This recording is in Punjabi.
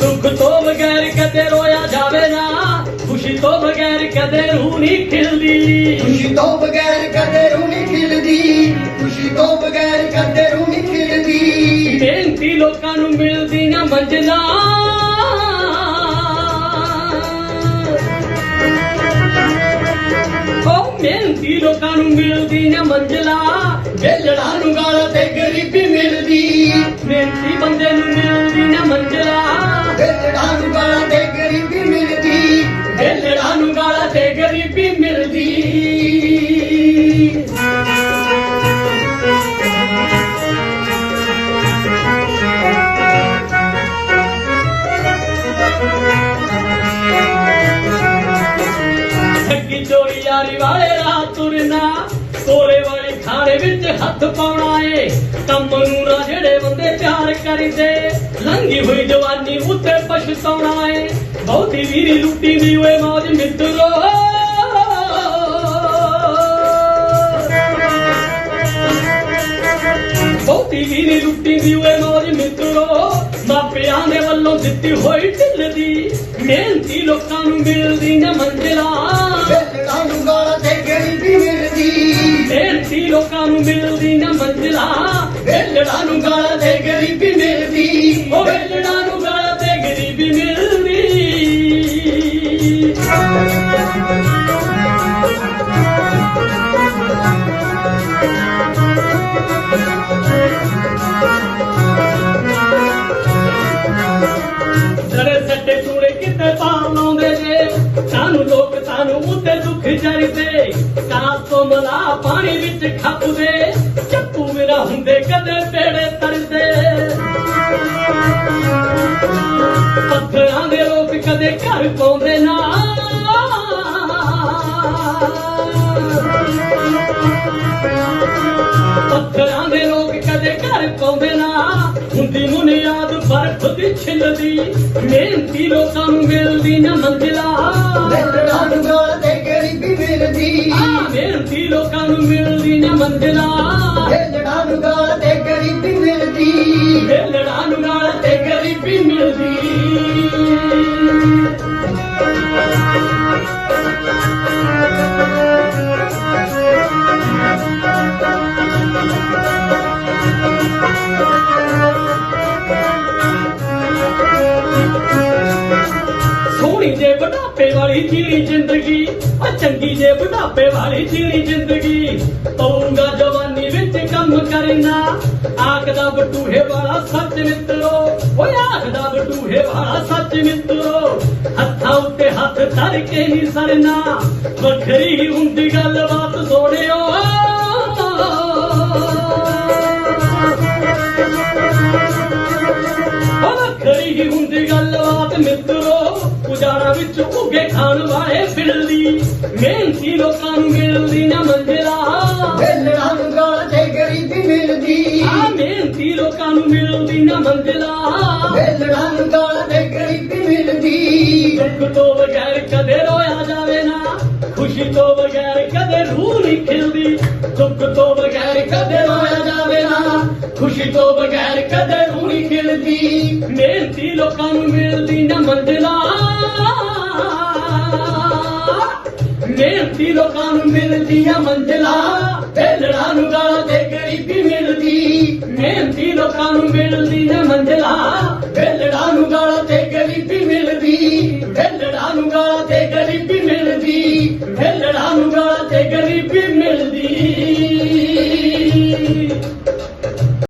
ਦੁੱਖ ਤੋਂ ਬਗੈਰ ਕਦੇ ਰੋਇਆ ਜਾਵੇ ਨਾ ਖੁਸ਼ੀ ਤੋਂ ਬਗੈਰ ਕਦੇ ਰੂਹ ਨਹੀਂ ਖਿਲਦੀ। ਖੁਸ਼ੀ ਤੋਂ ਬਗੈਰ ਕਦੇ ਰੂਹ ਨਹੀਂ ਖਿਲਦੀ ਖੁਸ਼ੀ ਤੋਂ ਬਗੈਰ ਕਦੇ ਰੂਹ ਨਹੀਂ ਖਿਲਦੀ। ਮਿਹਨਤੀ ਲੋਕਾਂ ਨੂੰ ਮਿਲਦੀ ਨਾ ਮੰਜ਼ਲਾਂ ਉਹ ਮਿਹਨਤੀ ਲੋਕਾਂ ਨੂੰ ਮਿਲਦੀ ਨਾ ਮੰਜ਼ਲਾਂ ਵੇਲੜਾਂ ਨੂੰ ਗਾਲਾਂ ਤੇ ਗਰੀਬੀ ਮਿਲਦੀ। ਮਿਹਨਤੀ ਬੰਦੇ ਨੂੰ ਮਿਲਦੀ ਨਾ ਮੰਜ਼ਲਾਂ। ਵੇਲੜਾਂ ਨੂੰ ਗਾਲਾਂ ਤੇ ਗਰੀਬੀ ਮਿਲਦੀ। ਵੇਲੜਾਂ ਨੂੰ ਗਾਲਾਂ ਤੇ ਗਰੀਬੀ ਮਿਲਦੀ। ਠੱਗੀ ਚੋਰੀ ਯਾਰੀ ਵਾਲੇ ਰਾਹ ਤੁਰਨਾ। ਕੋਲੇ ਵਾਲੇ ਖਾਣੇ ਵਿੱਚ ਹੱਥ ਪਾਉਣਾ ਏ ਕੰਮ ਨੂੰ ਨਾ ਜਿਹੜੇ ਬੰਦੇ ਪਿਆਰ ਕਰਦੇ ਲੰਗੀ ਹੋਈ ਜਵਾਨੀ ਉੱਤੇ ਪਛਤਾਉਣਾ ਏ ਬਹੁਤੀ ਵੀਰੀ ਲੁੱਟੀ ਦੀ ਓਏ ਮੌਜ ਮਿੱਤਰੋ। ਬਹੁਤੀ ਵੀਰੀ ਲੁੱਟੀ ਦੀ ਓਏ ਮੌਜ ਮਿੱਤਰੋ। ਮਾਪਿਆਂ ਦੇ ਵੱਲੋਂ ਦਿੱਤੀ ਹੋਈ ਢਿੱਲ ਦੀ, ਮਿਹਨਤੀ ਲੋਕਾਂ ਨੂੰ ਮਿਲਦੀ ਨਾ ਮੰਜ਼ਿਲਾਂ। ਵੇਲੜਾਂ ਨੂੰ ਗਾਲਾਂ ਮਿਹਨਤੀ ਲੋਕਾਂ ਨੂੰ ਮਿਲਦੀ ਨਾ ਮੰਜਲਾ ਵੇਲੜਾਂ ਨੂੰ ਗਾਲਾਂ ਤੇ ਗਰੀਬੀ ਮਿਲਦੀ। ਉਹ ਵੇਲੜਾਂ ਨੂੰ ਗਾਲਾਂ ਤੇ ਗਰੀਬੀ ਮਿਲਦੀ। ਜਿਹੜੇ ਸੱਟੇ ਚੂੜੇ ਕਿਤੇ ਪਾਉ ਲਾਉਂਦੇ ਨੇ ਸਾਨੂੰ ਲੋਕ ਸਾਨੂੰ ਉੱਤੇ ਦੁੱਖ ਚੜਦੇ ਕਾਸ ਤੋਂ ਮਲਾ ਪਾਣੀ ਵਿੱਚ ਖੱਪਦੇ, ਚੱਪੂ ਮੇਰਾ ਹੁੰਦੇ ਕਦੇ ਪੇੜੇ ਤਰਦੇ। ਪੱਥਰਾਂ ਦੇ ਲੋਕ ਕਦੇ ਘਰ ਪਾਉਂਦੇ ਨਾ। ਪੱਥਰਾਂ ਦੇ ਲੋਕ ਕਦੇ ਘਰ ਪਾਉਂਦੇ ਨਾ। ਹੁੰਦੀ ਮੁਨਿਆਦ ਬਰਫ਼ ਦੀ ਛਿੱਲਦੀ ਮਿਹਨਤੀ ਲੋਕਾਂ ਨੂੰ ਮਿਲਦੀ ਨਾ ਮੰਜ਼ਿਲਾ। ਮਿਲਦੀ ਆ ਮਿਹਨਤੀ ਲੋਕਾਂ ਨੂੰ ਮਿਲਦੀ ਨਾ ਮੰਜ਼ਿਲਾ ਵੇਲੜਾਂ ਨੂੰ ਗਾਲਾਂ ਤੇ ਗਰੀਬੀ ਮਿਲਦੀ। ਵੇਲੜਾਂ ਨੂੰ ਨਾਲ ਤੇ ਗਰੀਬੀ ਮਿਲਦੀ। ਵਾਲੀ ਜੀਣੀ ਜ਼ਿੰਦਗੀ, ਆ ਚੰਗੀ ਜੇ ਬੁਢਾਪੇ ਵਾਲੀ ਜੀਣੀ ਜ਼ਿੰਦਗੀ। ਪਊਗਾ ਜਵਾਨੀ ਵਿੱਚ ਕੰਮ ਕਰਨਾ ਆਖਦਾ ਬਟੂਹੇ ਵਾਲਾ ਸੱਚ ਮਿੱਤਰੋ। ਓਏ ਆਖਦਾ ਬਟੂਹੇ ਵਾਲਾ ਸੱਚ ਮਿੱਤਰੋ, ਹੱਥਾਂ ਉੱਤੇ ਹੱਥ ਧਰ ਕੇ ਨਹੀਂ ਸਰਨਾ ਵੱਖਰੀ ਹੁੰਦੀ ਗੱਲਬਾਤ ਸੋਹਣਿਓ। ਵੱਖਰੀ ਹੀ ਹੁੰਦੀ ਗੱਲਬਾਤ ਮਿੱਤਰੋ। ਉਜਾੜਾ ਵਿੱਚ ਉੱਗੇ ਖਾਣ ਵਾਲੇ ਫਿਰਦੀ ਮਿਹਨਤੀ ਲੋਕਾਂ ਨੂੰ ਮਿਲਦੀ ਨਾ ਮੰਜ਼ਿਲਾ। ਵੇਲੜਾਂ ਨੂੰ ਗਾਲਾਂ ਤੇ ਗਰੀਬੀ ਮਿਲਦੀ। ਆ ਮਿਹਨਤੀ ਲੋਕਾਂ ਨੂੰ ਮਿਲਦੀ ਨਾ ਮੰਜ਼ਿਲਾ। ਵੇਲੜਾਂ ਨੂੰ ਗਾਲਾਂ ਤੇ ਗਰੀਬੀ ਮਿਲਦੀ। ਦੁੱਖ ਤੋਂ ਬਗੈਰ ਕਦੇ ਰੋਇਆ ਜਾਵੇ ਨਾ ਖੁਸ਼ੀ ਤੋਂ ਬਗੈਰ ਕਦੇ ਰੂਹ ਨਹੀਂ ਖਿਲਦੀ। ਦੁੱਖ ਤੋਂ ਬਗੈਰ ਕਦੇ ਰੋਇਆ ਜਾਵੇ ਨਾ ਖੁਸ਼ੀ ਤੋਂ ਬਗੈਰ ਕਦੇ ਰੂਹ ਨਹੀਂ ਖਿਲਦੀ। ਮਿਹਨਤੀ ਲੋਕਾਂ ਨੂੰ ਮਿਲਦੀ ਨਾ ਮਿਹਨਤੀ ਲੋਕਾਂ ਨੂੰ ਮਿਲਦੀਆਂ ਮੰਜ਼ਲਾ ਵੇਲੜਾ ਨੂੰ ਗਾਲਾਂ ਤੇ ਗਰੀਬੀ ਮਿਲਦੀ। ਮਿਹਨਤੀ ਲੋਕਾਂ ਨੂੰ ਮਿਲਦੀ ਨੇ ਮੰਜ਼ਲਾ ਵੇਲੜਾ ਨੂੰ ਗਾਲਾਂ ਤੇ ਗਰੀਬੀ ਮਿਲਦੀ। ਵੇਲੜਾ ਨੂੰ ਗਾਲਾਂ ਤੇ ਗਰੀਬੀ ਮਿਲਦੀ ਵੇਲੜਾ ਨੂੰ